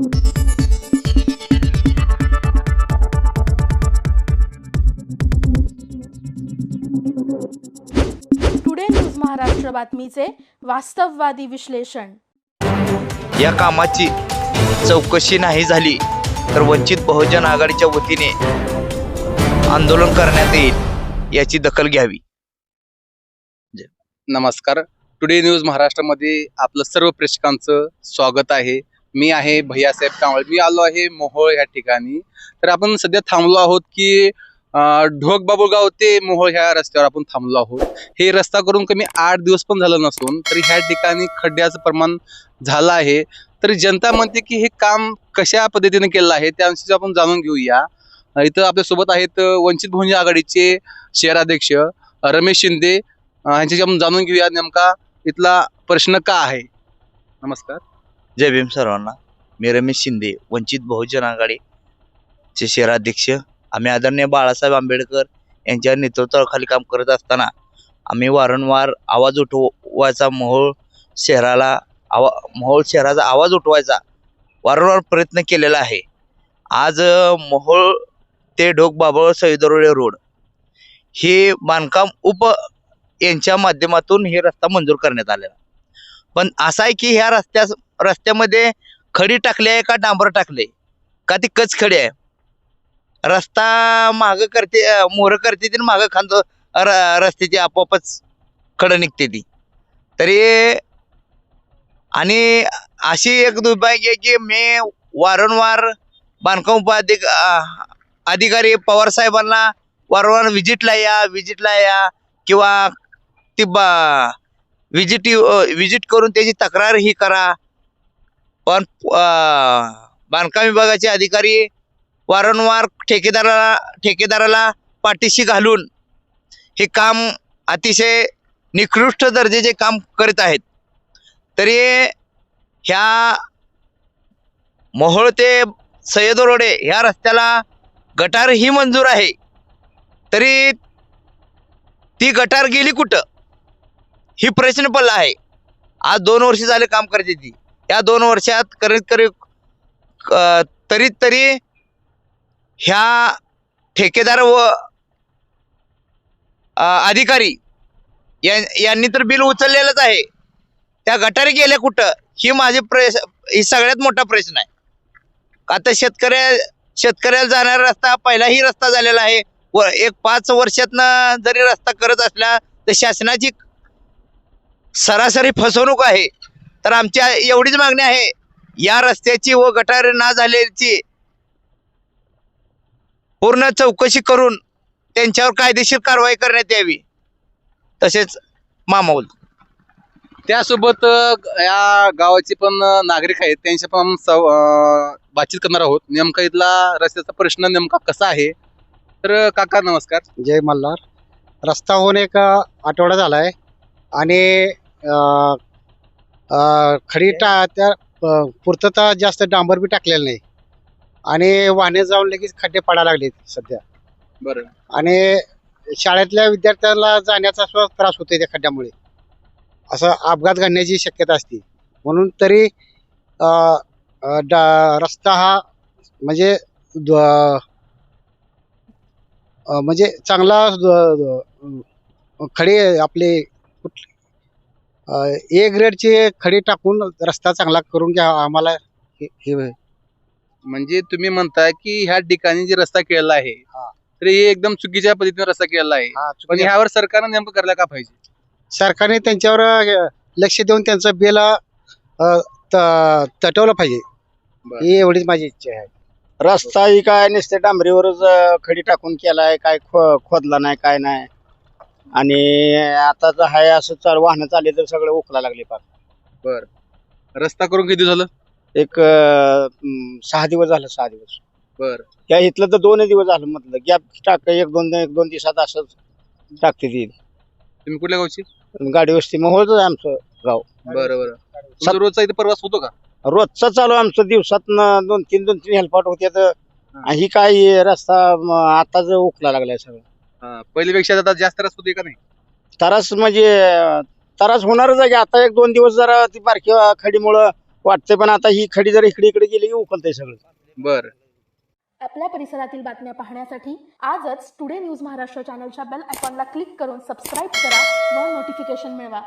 Today news Maharashtra बातमीचे वास्तववादी विश्लेषण या कामाची चौकशी नाही झाली तर वंचित बहुजन आघाडीच्या वतीने आंदोलन करण्यात येईल याची दखल घ्यावी. नमस्कार. टुडे न्यूज महाराष्ट्रामध्ये आपलं सर्व प्रेक्षकांचं स्वागत आहे. मी आहे भैयासाहेब कांबळे. मी आलो आहे मोहोळ या ठिकाणी. तर आपण सध्या थांबलो आहोत की ढोक बाबुळगाव ते मोहोळ ह्या रस्त्यावर आपण थांबलो आहोत. हे रस्ता करून कमी आठ दिवस पण झालं नसून तरी ह्या ठिकाणी खड्ड्याचं प्रमाण झालं आहे. तरी जनता म्हणते की हे काम कशा पद्धतीने केलं आहे त्याविषयी आपण जाणून घेऊया. इथं आपल्यासोबत आहेत वंचित बहुजन आघाडीचे शहराध्यक्ष रमेश शिंदे. ह्यांच्याशी यांच्याशी आपण जाणून घेऊया नेमका इथला प्रश्न का आहे. नमस्कार. जय भीम सर्वांना. मी रमेश शिंदे वंचित बहुजन आघाडीचे शहराध्यक्ष. आम्ही आदरणीय बाळासाहेब आंबेडकर यांच्या नेतृत्वाखाली काम करत असताना आम्ही वारंवार आवाज उठवायचा मोहोळ शहराला आवा मोहोळ शहराचा आवाज उठवायचा वारंवार प्रयत्न केलेला आहे. आज मोहोळ ते ढोक बाबळ सईदरोडे रोड हे बांधकाम उप यांच्या माध्यमातून हे रस्ता मंजूर करण्यात आलेला. पण असं आहे की ह्या रस्त्या रस्त्यामध्ये खडी टाकली आहे का डांबर टाकले? का ती कच खडी आहे? रस्ता मागं करते मोहर करते ती मागं खांदो र- रस्त्याची आपोआपच खडं निघते ती. तरी आणि अशी एक दुर्भाग्य आहे की मी वारंवार बांधकाम उपाधिक अधिकारी पवार साहेबांना वारंवार व्हिजिटला या व्हिजिटला या किंवा ती बा व्हिजिट व्हिजिट करून त्याची तक्रार ही करा. पण बांधकाम विभागाचे अधिकारी वारंवार ठेकेदाराला ठेकेदाराला पाठीशी घालून हे काम अतिशय निकृष्ट दर्जाचे काम करीत आहेत. तरी ह्या मोहोळ ते सय्यद रोडे ह्या रस्त्याला गटार ही मंजूर आहे. तरी ती गटार गेली कुठं? ही प्रश्न पडला आहे. आज दोन वर्ष झाले काम करते ती. या दोन वर्षात करीत करीत तरी तरी ह्या ठेकेदार व अधिकारी या- यांनी तर बिल उचललेलंच आहे. त्या गटारी गेल्या कुठं? ही माझी प्रश ही सगळ्यात मोठा प्रश्न आहे. आता शेतकऱ्या शेतकऱ्याला जाणारा रस्ता पहिलाही रस्ता झालेला आहे. व एक पाच वर्षातनं जरी रस्ता करत असला तर शासनाची सरासरी फसवणूक आहे. तर आमच्या एवढीच मागणी आहे. या रस्त्याची व गटार ना झालेली पूर्ण चौकशी करून त्यांच्यावर कायदेशीर कारवाई करण्यात यावी. तसेच मामाऊल त्यासोबत या गावाचे पण नागरिक आहेत. त्यांच्या पण बातचीत करणार आहोत. नेमका इथला रस्त्याचा प्रश्न नेमका कसा आहे? तर काका नमस्कार. जय मल्हार. रस्ता होऊन एक आठवडा झाला आहे आणि खडी टा त्या पूर्तता जास्त डांबर बी टाकलेलं नाही. आणि वाहने जाऊन लगेच खड्डे पडायला लागले सध्या. बरं. आणि शाळेतल्या विद्यार्थ्यांना जाण्याचा सुद्धा त्रास होतोय त्या खड्ड्यामुळे. असं अपघात घडण्याची शक्यता असते. म्हणून तरी अ, अ, डा- रस्ता हा म्हणजे द- अ, म्हणजे चांगला द- द- खडी आपले ए ग्रेडची खडी टाकून रस्ता चांगला करून घ्या आम्हाला हे हे- म्हणजे तुम्ही म्हणताय की ह्या ठिकाणी जे रस्ता केलेला आहे हा. तर हे एकदम चुकीच्या पद्धतीने रस्ता केलेला आहे. हा, पण ह्यावर सरकारनं नेमकं करायला का पाहिजे? सरकारने त्यांच्यावर अ, लक्ष देऊन त्यांचं बिल अ, त- तटवलं पाहिजे. बरं. ही एवढीच माझी इच्छा आहे. रस्ता ही काय नुसते डांबरीवरच अं, खडी टाकून केलाय काय खो खोदला नाही काय नाही. आणि आता जर हाय असं चाल वाहनं चालली तर सगळं उकला लागले पार रस्ता करून किती झालं? एक अं, सहा दिवस झालं सहा दिवस. बर. त्या इथलं तर दोन दिवस झालं म्हटलं. गॅप टाक एक दोन एक दोन दिवसात असंच टाकते ती. तुम्ही कुठल्या गावची? गाडी वस्ती मग होत आमचं गाव. बरं बरं. तुमचा रोजचा इथे प्रवास होतो का? रोजचा चालू आहे आमचं. दिवसात दोन तीन दोन तीन हेल्पाट होते तर ही. काय रस्ता म, आताच उकला लागलाय सगळं. हा, पहिल्यापेक्षा आता जास्त रस्ता होते का नाही? तरास म्हणजे तरास होणारच आहे की आता एक दोन दिवस जरा ती बारकी खडीमुळं वाटतंय पण आता ही खडी जर इकडे इकडे गेली की उकलतंय सगळं. बर. आपल्या परिसरातील बातम्या पाहण्यासाठी आजच टुडे न्यूज महाराष्ट्र चॅनलच्या बेल आयकॉनला क्लिक करून सबस्क्राईब करा व नोटिफिकेशन मिळवा.